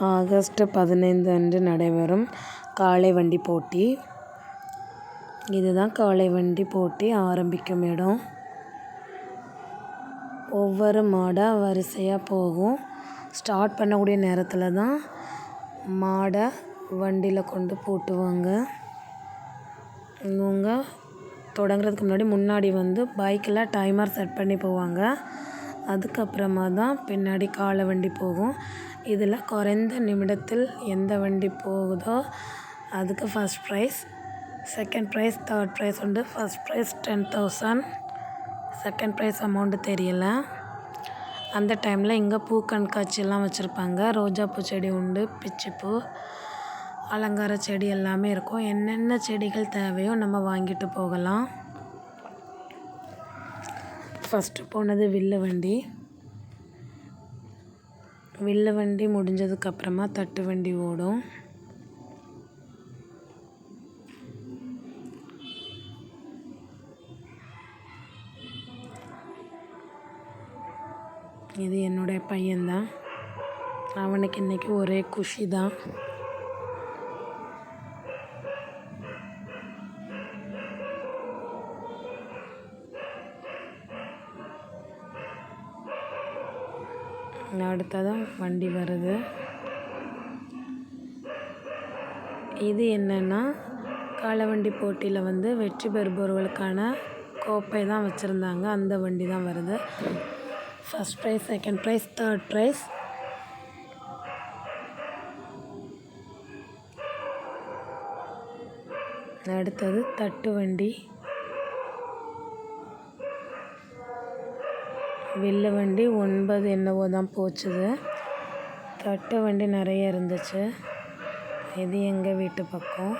August பதினைந்து அன்று நடைபெறும் காளை வண்டி போட்டி. இதுதான் காளை வண்டி போட்டி ஆரம்பிக்கும் இடம். ஒவ்வொரு மாடாக வரிசையாக போகும். ஸ்டார்ட் பண்ணக்கூடிய நேரத்தில் தான் மாடை வண்டியில் கொண்டு பூட்டுவாங்க. இவங்க தொடங்குறதுக்கு முன்னாடி முன்னாடி வந்து பைக்கில் டைமர் செட் பண்ணி போவாங்க. அதுக்கப்புறமா தான் பின்னாடி காளை வண்டி போகும். இதில் குறைந்த நிமிடத்தில் எந்த வண்டி போகுதோ அதுக்கு first prize second prize third prize உண்டு. First prize ten thousand second prize amount தெரியலை. அந்த டைமில் இங்கே பூ கண்காட்சியெல்லாம் வச்சுருப்பாங்க. ரோஜாப்பூ செடி உண்டு பிச்சிப்பூ அலங்கார செடி எல்லாமே இருக்கும். என்னென்ன செடிகள் தேவையோ நம்ம வாங்கிட்டு போகலாம். ஃபஸ்ட்டு போனது வில்ல வண்டி. வில்ல வண்டி முடிஞ்சதுக்கப்புறமா தட்டு வண்டி ஓடும். இது என்னுடைய பையன்தான். அவனுக்கு இன்றைக்கி ஒரே குஷி தான் அடுத்ததான் வண்டி வருது. இது என்னென்னா காளவண்டி போட்டியில் வந்து வெற்றி பெறுபவர்களுக்கான கோப்பை தான் வச்சுருந்தாங்க. அந்த வண்டி தான் வருது. First prize second prize third prize அடுத்தது தட்டு வண்டி. வில்லு வண்டி ஒன்பது என்னவோ தான் போச்சுது. தட்டு வண்டி நிறைய இருந்துச்சு. இது எங்கள் வீட்டு பக்கம்.